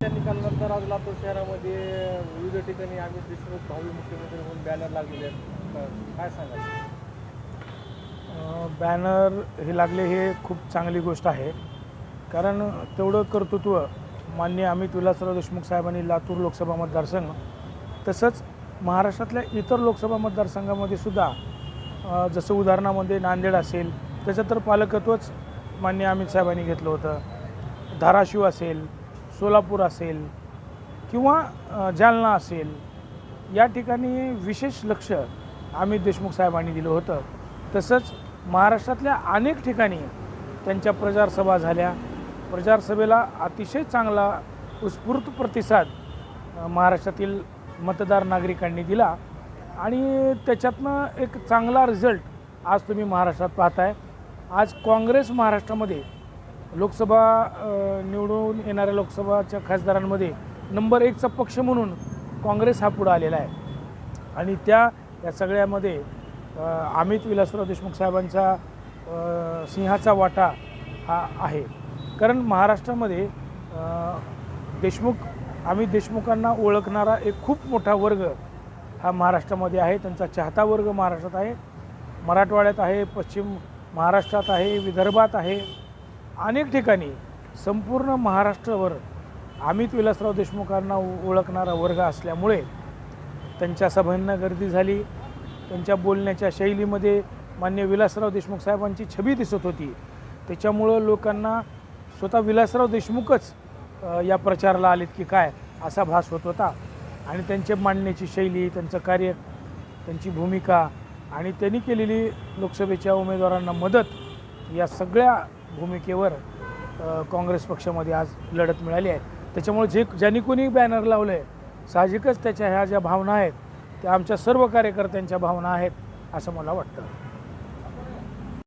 त्या निकालानंतर आज लातूर शहरामध्ये विविध ठिकाणी अमित देशमुख भावी मुख्यमंत्री म्हणून बॅनर लागलेले आहेत. काय सांगाल? बॅनर हे लागले हे खूप चांगली गोष्ट आहे. कारण तेवढं कर्तृत्व मान्य अमित विलासराव देशमुख साहेबांनी लातूर लोकसभा मतदारसंघ तसंच महाराष्ट्रातल्या इतर लोकसभा मतदारसंघामध्ये सुद्धा जसं उदाहरणामध्ये नांदेड असेल त्याचं तर पालकत्वच मान्य अमित साहेबांनी घेतलं होतं. धाराशिव असेल सोलापूर असेल किंवा जालना असेल या ठिकाणी विशेष लक्ष अमित देशमुख साहेबांनी दिलं होतं. तसंच महाराष्ट्रातल्या अनेक ठिकाणी त्यांच्या प्रचारसभा झाल्या. प्रचारसभेला अतिशय चांगला उत्स्फूर्त प्रतिसाद महाराष्ट्रातील मतदार नागरिकांनी दिला. आणि त्याच्यातनं एक चांगला रिझल्ट आज तुम्ही महाराष्ट्रात पाहताय. आज काँग्रेस महाराष्ट्रामध्ये लोकसभा निवडून येणाऱ्या लोकसभाच्या खासदारांमध्ये नंबर एकचा पक्ष म्हणून काँग्रेस हा पुढं आलेला आहे. आणि त्या या सगळ्यामध्ये अमित विलासराव देशमुख साहेबांचा सिंहाचा वाटा हा आहे. कारण महाराष्ट्रामध्ये देशमुख अमित देशमुखांना ओळखणारा एक खूप मोठा वर्ग हा महाराष्ट्रामध्ये आहे. त्यांचा चाहता वर्ग महाराष्ट्रात आहे. मराठवाड्यात आहे पश्चिम महाराष्ट्रात आहे विदर्भात आहे. अनेक ठिकाणी संपूर्ण महाराष्ट्रावर अमित विलासराव देशमुखांना ओळखणारा वर्ग असल्यामुळे त्यांच्या सभांना गर्दी झाली. त्यांच्या बोलण्याच्या शैलीमध्ये मान्य विलासराव देशमुख साहेबांची छबी दिसत होती. त्याच्यामुळं लोकांना स्वतः विलासराव देशमुखच या प्रचाराला आलेत की काय असा भास होत होता. आणि त्यांचे मांडण्याची शैली त्यांचं कार्य त्यांची भूमिका आणि त्यांनी केलेली लोकसभेच्या उमेदवारांना मदत या सगळ्या भूमिकेवर काँग्रेस पक्षामध्ये आज लढत मिळाली आहे. त्याच्यामुळे जे ज्यांनी कोणी बॅनर लावलं आहे साहजिकच त्याच्या ह्या ज्या भावना आहेत त्या आमच्या सर्व कार्यकर्त्यांच्या भावना आहेत असं मला वाटतं.